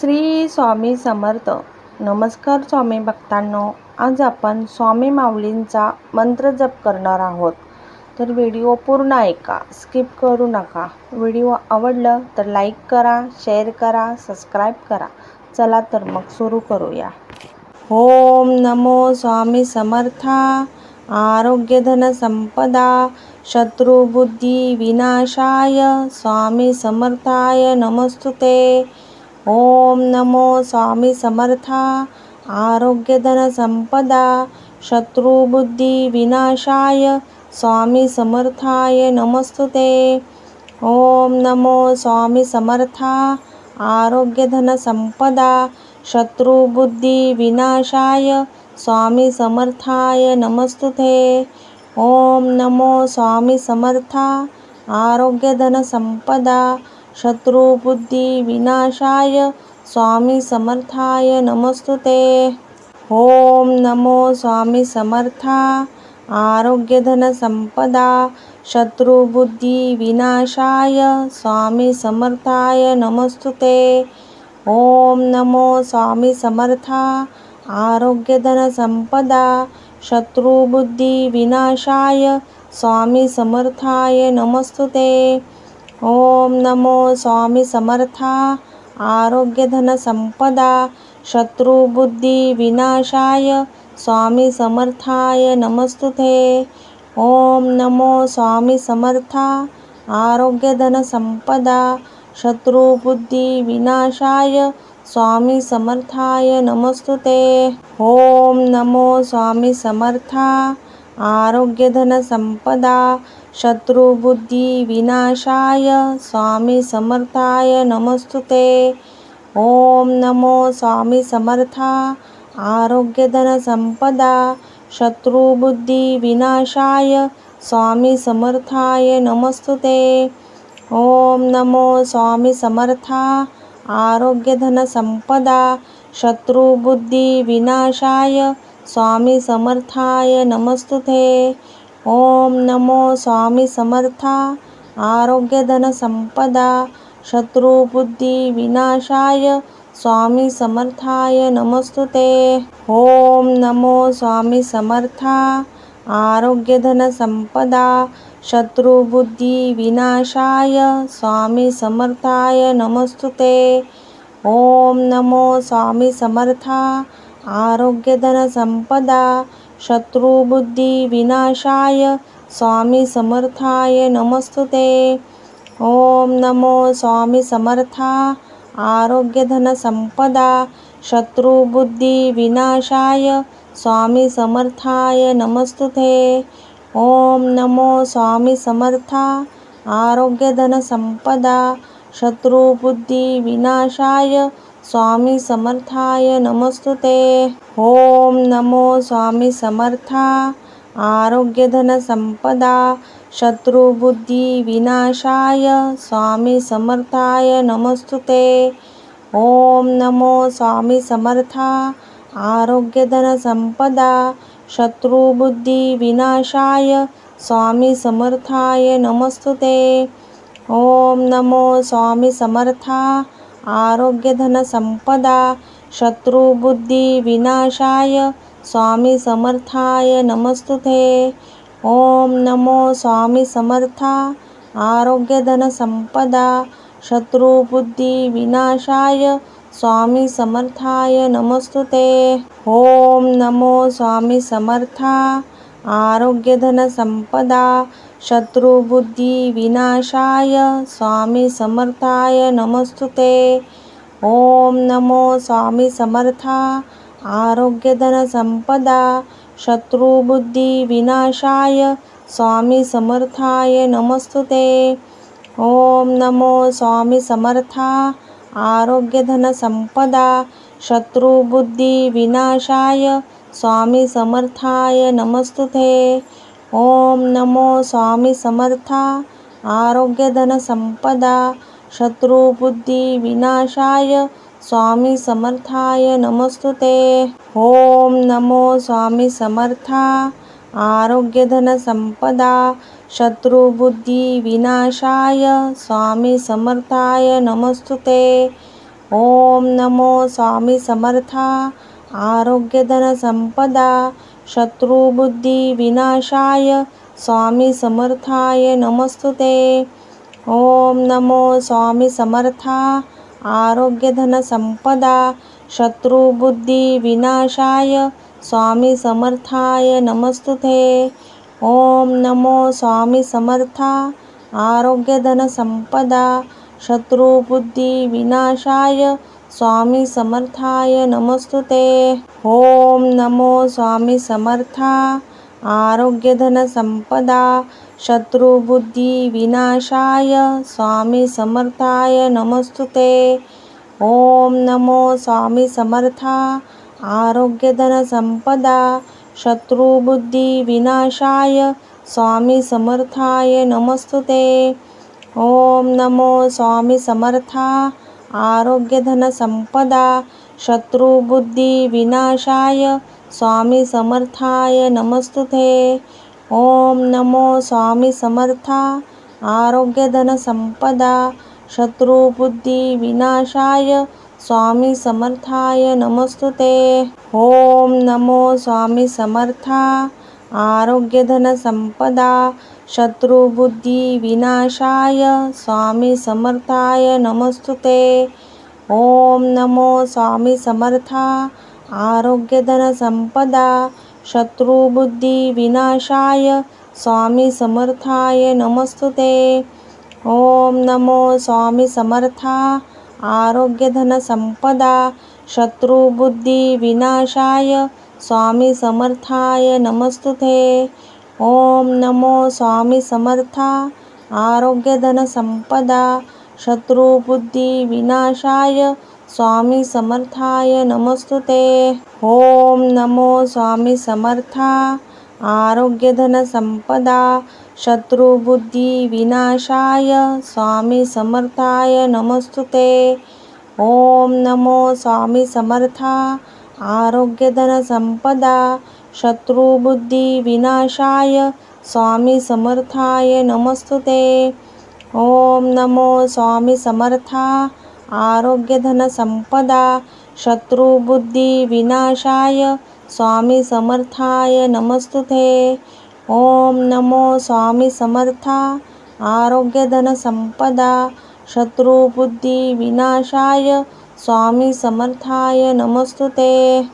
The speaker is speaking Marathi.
श्री स्वामी समर्थ. नमस्कार स्वामी भक्तांनो आज आपण स्वामी माऊलींचा मंत्र जप करणार आहोत. तर व्हिडिओ पूर्ण ऐका स्किप करू नका. व्हिडिओ आवडलं तर लाईक करा शेअर करा सबस्क्राईब करा. चला तर मग सुरू करूया. ओम नमो स्वामी समर्था. आरोग्यधन संपदा. शत्रुबुद्धी विनाशाय. स्वामी समर्थाय. नमस्तुते. ओम नमो स्वामी समर्था। आरोग्यधन संपदा। शत्रुबुद्धी विनाशाय। स्वामी समर्थाय नमस्तुते। ओम नमो स्वामी समर्था। आरोग्यधन संपदा। शत्रुबुद्धी विनाशाय। स्वामी समर्थाय नमस्तुते। ओम नमो स्वामी समर्था। आरोग्यधन शत्रुबुद्धिविनाशाय विनाशाय स्वामी समर्थाय नमस्तुते। ॐ नमो स्वामी समर्था आरोग्यधनसम्पदा शत्रुबुद्धिविनाशाय स्वामी समर्थाय नमस्तुते। ॐ नमो स्वामी समर्था आरोग्यधनसम्पदा शत्रुबुद्धिविनाशाय विनाशाय स्वामी समर्थाय नमस्तुते। ॐ नमो स्वामी समर्था आरोग्यधनसम्पदा शत्रुबुद्धिविनाशाय स्वामी समर्थाय नमस्तु ते ॐ नमो स्वामी समर्था आरोग्यधनसम्पदा शत्रुबुद्धिविनाशाय स्वामी समर्थाय नमस्तु ते ॐ नमो स्वामी समर्था आरोग्यधनसम्पदा आरोग्यधन संपदा विनाशाय स्वामी समर्थाय नमस्तुते। ओम नमो स्वामी समर्था। आरोग्यधन संपदा शत्रुबुद्धी विनाशाय स्वामी समर्थाय नमस्तुते। ओम नमो स्वामी समर्था। आरोग्यधन संपदा स्वामी समर्थाय नमस्तु ते ॐ नमो स्वामी समर्था आरोग्यधनसम्पदा शत्रुबुद्धिविनाशाय स्वामी समर्थाय नमस्तु ते ॐ नमो स्वामी समर्था आरोग्यधनसम्पदा शत्रुबुद्धिविनाशाय स्वामी समर्थाय नमस्तु ते ॐ नमो स्वामी समर्था आरोग्यधनसम्पदा आरोग्यधन संपदा विनाशाय स्वामी समर्थाय नमस्तुते। ओम नमो स्वामी समर्था आरोग्यधन संपदा शत्रुबुद्धी विनाशाय स्वामी समर्थाय नमस्तुते। ओम नमो स्वामी समर्था आरोग्यधन संपदा शत्रुबुद्धी विनाशाय स्वामी समर्थाय नमस्तुते. ओम नमो स्वामी समर्था. आरोग्यधन संपदा. विनाशाय. स्वामी समर्थाय नमस्तुते. ओम नमो स्वामी समर्था. आरोग्यधन संपदा. विनाशाय. स्वामी समर्थाय नमस्तुते. ओम नमो स्वामी समर्था. आरोग्यधनसम्पदा शत्रुबुद्धिविनाशाय स्वामिसमर्थाय नमस्तु ते ॐ नमो स्वामिसमर्था आरोग्यधनसम्पदा शत्रुबुद्धिविनाशाय स्वामिसमर्थाय नमस्तु ते ॐ नमो स्वामिसमर्था आरोग्यधन संपदा शत्रुबुद्धी विनाशाय स्वामी समर्थाय नमस्तुते ओम नमो स्वामी समर्था आरोग्यधन संपदा शत्रुबुद्धी विनाशाय स्वामी समर्थाय नमस्तुते ओम नमो स्वामी समर्था आरोग्यधन संपदा शत्रुबुद्धी विनाशाय स्वामी समर्थाय नमस्तुते. ओम नमो स्वामी समर्था. आरोग्यधन संपदा. शत्रुबुद्धी विनाशाय. स्वामी समर्थाय नमस्तुते. ओम नमो स्वामी समर्था. आरोग्यधन संपदा. शत्रुबुद्धी विनाशाय. स्वामी समर्थाय नमस्तुते. ओम नमो स्वामी समर्था. आरोग्यधनसंपदा शत्रुबुद्धी विनाशाय स्वामी समर्थाय नमस्तुते. ओम नमो स्वामी समर्था आरोग्यधनसंपदा शत्रुबुद्धी विनाशाय स्वामी समर्थाय नमस्तुते. ओम नमो स्वामी समर्था आरोग्यधनसंपदा शत्रुबुद्धी विनाशाय स्वामी समर्थाय नमस्तुते. ओम नमो स्वामी समर्था. आरोग्यधनसंपदा शत्रुबुद्धी विनाशाय स्वामी समर्थाय नमस्तुते. ओम नमो स्वामी समर्था. आरोग्यधनसंपदा शत्रुबुद्धी विनाशाय स्वामी समर्थाय नमस्तुते. ओम नमो स्वामी समर्था. आरोग्यधनसंपदा शत्रुबुद्धी विनाशाय स्वामी समर्थाय नमस्तुते. ओम नमो स्वामी समर्था आरोग्यधनसंपदा शत्रुबुद्धी विनाशाय स्वामी समर्थाय नमस्तुते. ओम नमो स्वामी समर्था आरोग्यधनसम्पदा शत्रुबुद्धिविनाशाय स्वामिसमर्थाय नमस्तु ते नमस्तुते. नमो स्वामी समर्था शत्रुबुद्धिविनाशाय स्वामिसमर्थाय विनाशाय स्वामी समर्थाय नमस्तुते. नमो स्वामी समर्था शत्रुबुद्धिविनाशाय स्वामी समर्थाय नमस्तुते. ओम नमो स्वामी समर्था. आरोग्यधनसंपदा शत्रुबुद्धी विनाशाय स्वामी समर्थाय नमस्तुते. ओम नमो स्वामी समर्था. आरोग्यधनसंपदा शत्रुबुद्धी विनाशाय स्वामी समर्थाय नमस्तुते. ओम नमो स्वामी समर्था. आरोग्यधनसम्पदा शत्रुबुद्धि विनाशाय स्वामी समर्थाय नमस्तुते। ओम नमो स्वामी समर्था आरोग्यधनसंपदा शत्रुबुद्धी विनाशाय स्वामी समर्थाय नमस्तुते। ओम नमो स्वामी समर्था आरोग्यधनसंपदा शत्रुबुद्धी विनाशाय स्वामी समर्थाय नमस्तु ते।